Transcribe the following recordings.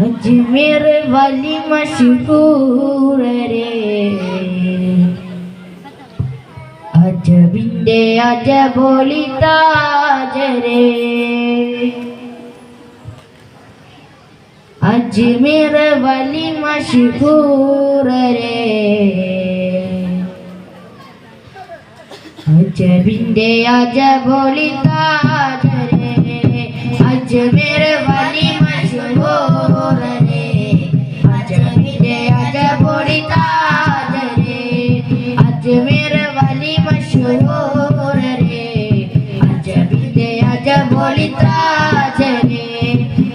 അജ്മീർ വലി മഷൂറരെ അജബിന്റെ അജബോളി താജരെ അജ്മീർ വലി മഷൂറരെ അജബിന്റെ അജബോളി താജരെ അജ്മീർ വലി മഷൂറരെ അജബിന്റെ അജബോളി താജരെ അജ്മീർ വലി മഷൂറരെ അജബിന്റെ അജബോളി താജരെ അഹദിന്റെ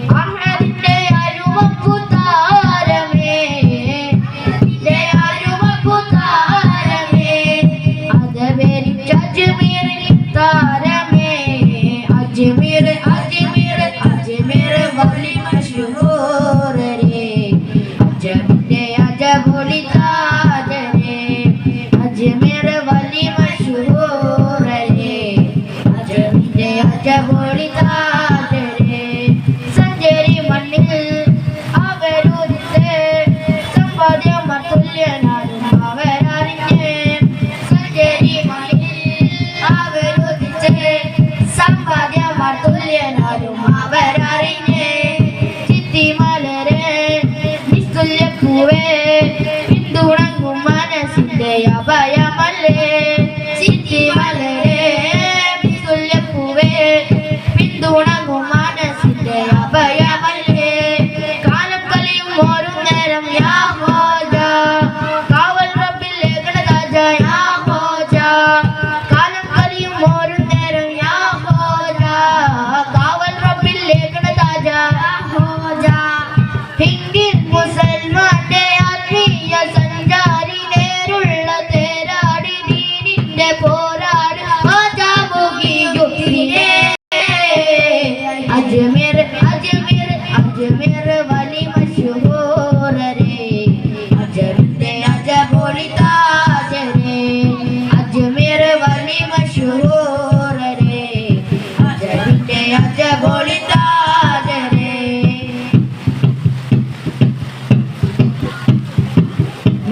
അജബൊളി താജരെ സഞ്ചരി മണ്ണിൽ അവരുദിത്തെ സമ്പാദ്യം തുല്യനാകും അവരറിഞ്ഞ് സഞ്ചരി മണ്ണിൽ അവരുദിച്ച് സമ്പാദ്യം തുല്യനാകും അവരറിഞ്ഞ് ചിത്തിമലരെ നിസ്തുല്യ പൂവേ പിന്തുണങ്ങും മനസ്സിന്റെ അഭയമല്ലേ துணங்குமான சிந்தை அபயமல்லே காலம் கலையும் ஒரு நேரம் யார்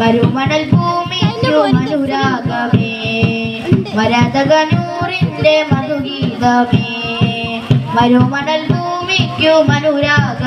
മരുമണൽ ഭൂമി മനുരാഗമേ വരതകനൂറിന്റെ മധുഗീതമേ. മരുമണൽ ഭൂമിക്കു മനുരാഗ